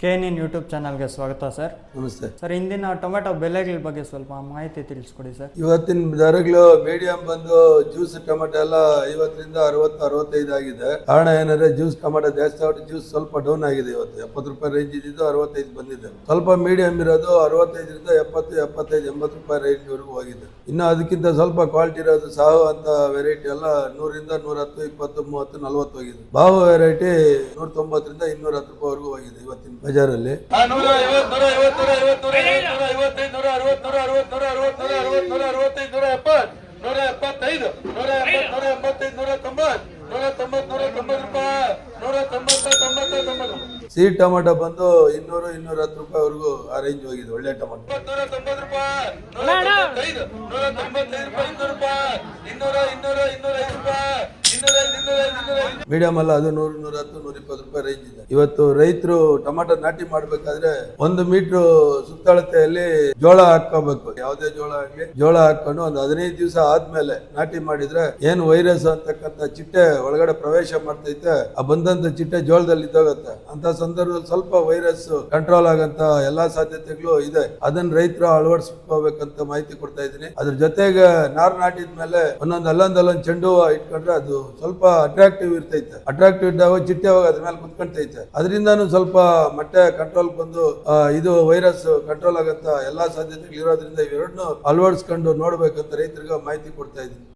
K N YouTube ಚಾನಲ್ಗೆ ಸ್ವಾಗತ sir. ನಮಸ್ತೆ. ಸರ್ ಇಂದಿನ ಟೊಮೆಟೊ ಬೆಲೆಗಳ ಬಗ್ಗೆ ಸ್ವಲ್ಪ ಮಾಹಿತಿ ತಿಳಿಸ್ಕೊಡಿ ಸರ್. ಇವತ್ತಿನ ದರಗಳು ಮೀಡಿಯಂ ಬಂದು ಜ್ಯೂಸ್ ಟೊಮೆಟೊ ಎಲ್ಲ ಐವತ್ತರಿಂದ ಅರವತ್ತು ಅರವತ್ತೈದು ಆಗಿದೆ. ಕಾರಣ ಏನಂದ್ರೆ ಜ್ಯೂಸ್ ಟೊಮೆಟೊ ಜಾಸ್ತಿ ಆಗಿ ಜ್ಯೂಸ್ ಸ್ವಲ್ಪ ಡೌನ್ ಆಗಿದೆ ಇವತ್ತು. ಎಪ್ಪತ್ತು ರೂಪಾಯಿ ರೇಂಜ್ ಇದ್ದಿದ್ದು ಅರವತ್ತೈದು ಬಂದಿದೆ. ಸ್ವಲ್ಪ ಮೀಡಿಯಂ ಇರೋದು ಅರವತ್ತೈದರಿಂದ ಎಪ್ಪತ್ತು ಎಪ್ಪತ್ತೈದು ಎಂಬತ್ತು ರೂಪಾಯಿ ರೇಂಜ್ವರೆಗೂ ಹೋಗಿದೆ. ಇನ್ನು ಅದಕ್ಕಿಂತ ಸ್ವಲ್ಪ ಕ್ವಾಲಿಟಿ ಇರೋದು ಸಾವು ಅಂತ ವೆರೈಟಿ ಎಲ್ಲ ನೂರಿಂದ ನೂರ ಹತ್ತು ಇಪ್ಪತ್ತು ಮೂವತ್ತು ನಲ್ವತ್ತು ಹೋಗಿದೆ. ಬಾವು ವೆರೈಟಿ ನೂರ ತೊಂಬತ್ತರಿಂದ ಇನ್ನೂರ ಹತ್ತು ರೂಪಾಯಿವರೆಗೂ ಹೋಗಿದೆ ಇವತ್ತಿನ ಬಜಾರಲ್ಲಿ. ಸಿಹಿ ಟೊಮೆಟೊ ಬಂದು ಇನ್ನೂರು ಇನ್ನೂರ ಹತ್ತು ರೂಪಾಯಿವರೆಗೂ ಆ ರೇಂಜ್ ಹೋಗಿದೆ. ಒಳ್ಳೆ ಟೊಮೆಟೊ ನೂರ ತೊಂಬತ್ತು ರೂಪಾಯಿ ನೂರ ತೊಂಬತ್ತೈದು ನೂರ ತೊಂಬತ್ತೈದು ರೂಪಾಯಿ ಇನ್ನೂರು ರೂಪಾಯಿ ಇನ್ನೂರ ಇನ್ನೂರ ಇನ್ನೂರ ಐದು ರೂಪಾಯಿ ಇನ್ನೂರ ಐದು ಇನ್ನೂರ ಐದು ಇನ್ನೂರ ಐದು ಮೀಡಿಯಂ ಅಲ್ಲ, ಅದು ನೂರು ನೂರ ಹತ್ತು ನೂರ ಇಪ್ಪತ್ತು ರೂಪಾಯಿ ರೇಂಜ್ ಇದೆ. ಇವತ್ತು ರೈತರು ಟೊಮೆಟೊ ನಾಟಿ ಮಾಡ್ಬೇಕಾದ್ರೆ ಒಂದು ಮೀಟರ್ ಸುತ್ತಳತೆಯಲ್ಲಿ ಜೋಳ ಹಾಕೋಬೇಕು ಯಾವುದೇ ಜೋಳ ಆಗ್ಲಿ, ಜೋಳ ಹಾಕೊಂಡು ಒಂದು ಹದಿನೈದು ದಿವಸ ಆದ್ಮೇಲೆ ನಾಟಿ ಮಾಡಿದ್ರೆ ಏನು ವೈರಸ್ ಅಂತಕ್ಕಂಥ ಚಿಟ್ಟೆ ಒಳಗಡೆ ಪ್ರವೇಶ ಮಾಡ್ತೈತೆ, ಆ ಬಂದಂತ ಚಿಟ್ಟೆ ಜೋಳದಲ್ಲಿ ಇದ್ದೋಗತ್ತೆ ಅಂತ ಸಂದರ್ಭದಲ್ಲಿ ಸ್ವಲ್ಪ ವೈರಸ್ ಕಂಟ್ರೋಲ್ ಆಗಂತ ಎಲ್ಲಾ ಸಾಧ್ಯತೆಗಳು ಇದೆ. ಅದನ್ನ ರೈತರು ಅಳವಡಿಸ್ಕೋಬೇಕಂತ ಮಾಹಿತಿ ಕೊಡ್ತಾ ಇದ್ದೀನಿ. ಅದ್ರ ಜೊತೆಗೆ ನಾರು ನಾಟಿದ ಮೇಲೆ ಒಂದೊಂದು ಅಲ್ಲೊಂದಲ್ಲೊಂದು ಅಲ್ಲೊಂದ್ ಚೆಂಡು ಹೂವು ಇಟ್ಕೊಂಡ್ರೆ ಅದು ಸ್ವಲ್ಪ ಅಟ್ರಾಕ್ಟಿವ್ ಇರ್ತೈತೆ. ಅಟ್ರಾಕ್ಟಿವ್ ಇದ್ದಾಗ ಚಿಟ್ಟೆ ಅದ್ರ ಮೇಲೆ ಕುತ್ಕೊಂತೈತೆ ಅದರಿಂದಾನು ಸ್ವಲ್ಪ ಮೊಟ್ಟೆ ಕಂಟ್ರೋಲ್ ಬಂದು ಇದು ವೈರಸ್ ಕಂಟ್ರೋಲ್ ಆಗತ್ತ ಎಲ್ಲಾ ಸಾಧ್ಯತೆಗಳು ಇರೋದ್ರಿಂದ ಇವೆರಡನ್ನು ಅಳವಡಿಸ್ಕೊಂಡು ನೋಡ್ಬೇಕಂತ ರೈತರಿಗೆ ಮಾಹಿತಿ ಕೊಡ್ತಾ ಇದ್ದೀನಿ.